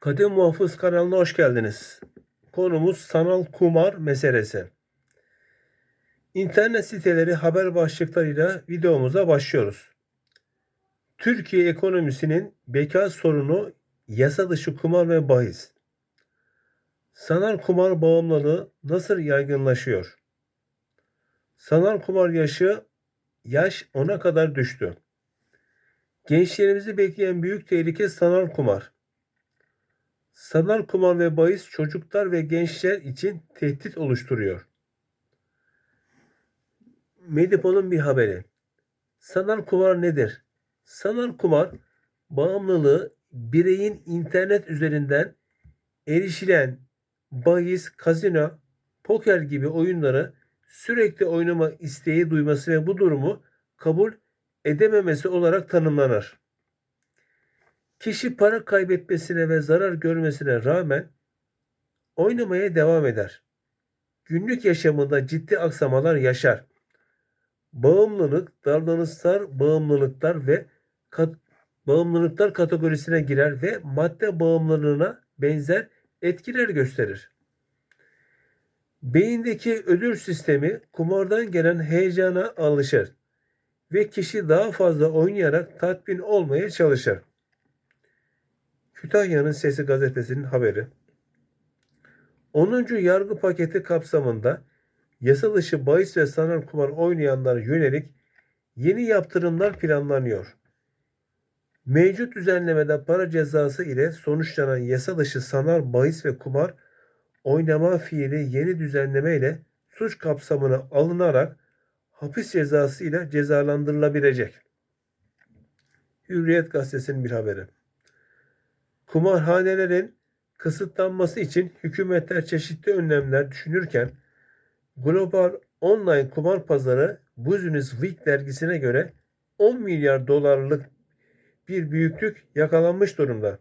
Kadim Muhafız kanalına hoş geldiniz. Konumuz sanal kumar meselesi. İnternet siteleri haber başlıklarıyla videomuza başlıyoruz. Türkiye ekonomisinin beka sorunu yasa dışı kumar ve bahis. Sanal kumar bağımlılığı nasıl yaygınlaşıyor? Sanal kumar yaşı yaş 10'a kadar düştü. Gençlerimizi bekleyen büyük tehlike sanal kumar. Sanal kumar ve bahis çocuklar ve gençler için tehdit oluşturuyor. Medipol'un bir haberi. Sanal kumar nedir? Sanal kumar bağımlılığı bireyin internet üzerinden erişilen bahis, kazino, poker gibi oyunları sürekli oynama isteği duyması ve bu durumu kabul edememesi olarak tanımlanır. Kişi para kaybetmesine ve zarar görmesine rağmen oynamaya devam eder. Günlük yaşamında ciddi aksamalar yaşar. Bağımlılık, davranışsal bağımlılıklar ve kat, bağımlılıklar kategorisine girer ve madde bağımlılığına benzer etkiler gösterir. Beyindeki ödül sistemi kumardan gelen heyecana alışır ve kişi daha fazla oynayarak tatmin olmaya çalışır. Kütahya'nın Sesi gazetesinin haberi. 10. yargı paketi kapsamında yasa dışı bahis ve sanal kumar oynayanlara yönelik yeni yaptırımlar planlanıyor. Mevcut düzenlemede para cezası ile sonuçlanan yasa dışı sanal bahis ve kumar oynama fiili yeni düzenleme ile suç kapsamına alınarak hapis cezası ile cezalandırılabilecek. Hürriyet gazetesinin bir haberi. Kumarhanelerin kısıtlanması için hükümetler çeşitli önlemler düşünürken global online kumar pazarı Business Week dergisine göre 10 milyar dolarlık bir büyüklük yakalanmış durumda.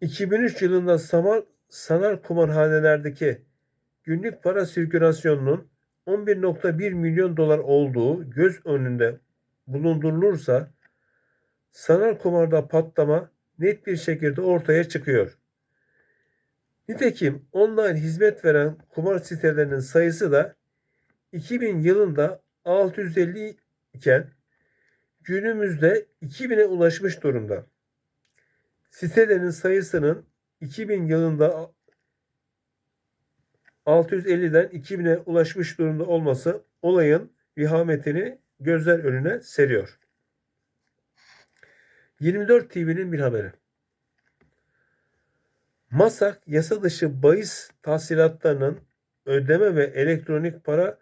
2003 yılında sanal, sanal kumarhanelerdeki günlük para sirkülasyonunun 11.1 milyon dolar olduğu göz önünde bulundurulursa sanal kumarda patlama net bir şekilde ortaya çıkıyor. Nitekim online hizmet veren kumar sitelerinin sayısı da 2000 yılında 650 iken günümüzde 2000'e ulaşmış durumda. Sitelerin sayısının 2000 yılında 650'den 2000'e ulaşmış durumda olması olayın vihametini gözler önüne seriyor. 24 TV'nin bir haberi. MASAK yasa dışı bahis tahsilatlarının ödeme ve elektronik para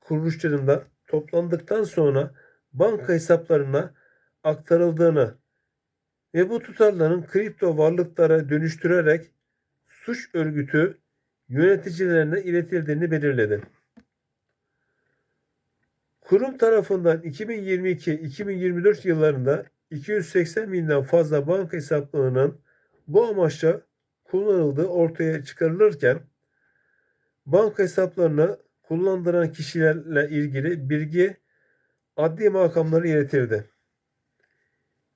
kuruluşlarında toplandıktan sonra banka hesaplarına aktarıldığını ve bu tutarların kripto varlıklara dönüştürerek suç örgütü yöneticilerine iletildiğini belirledi. Kurum tarafından 2022-2024 yıllarında 280 binden fazla banka hesaplarının bu amaçla kullanıldığı ortaya çıkarılırken banka hesaplarını kullandıran kişilerle ilgili bilgi adli makamlara iletildi.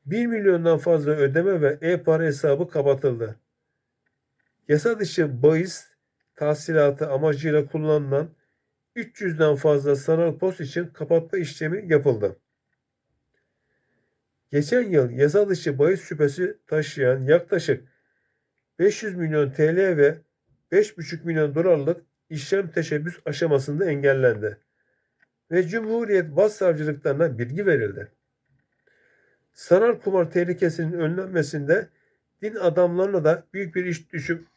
1 milyondan fazla ödeme ve e-para hesabı kapatıldı. Yasa dışı bahis tahsilatı amacıyla kullanılan 300'den fazla sanal post için kapatma işlemi yapıldı. Geçen yıl yasa dışı bahis şüphesi taşıyan yaklaşık 500 milyon TL ve 5,5 milyon dolarlık işlem teşebbüs aşamasında engellendi ve Cumhuriyet Başsavcılıklarına bilgi verildi. Sanal kumar tehlikesinin önlenmesinde din adamlarına da büyük bir iş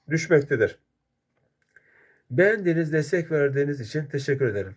düşmektedir. Beğendiğiniz, destek verdiğiniz için teşekkür ederim.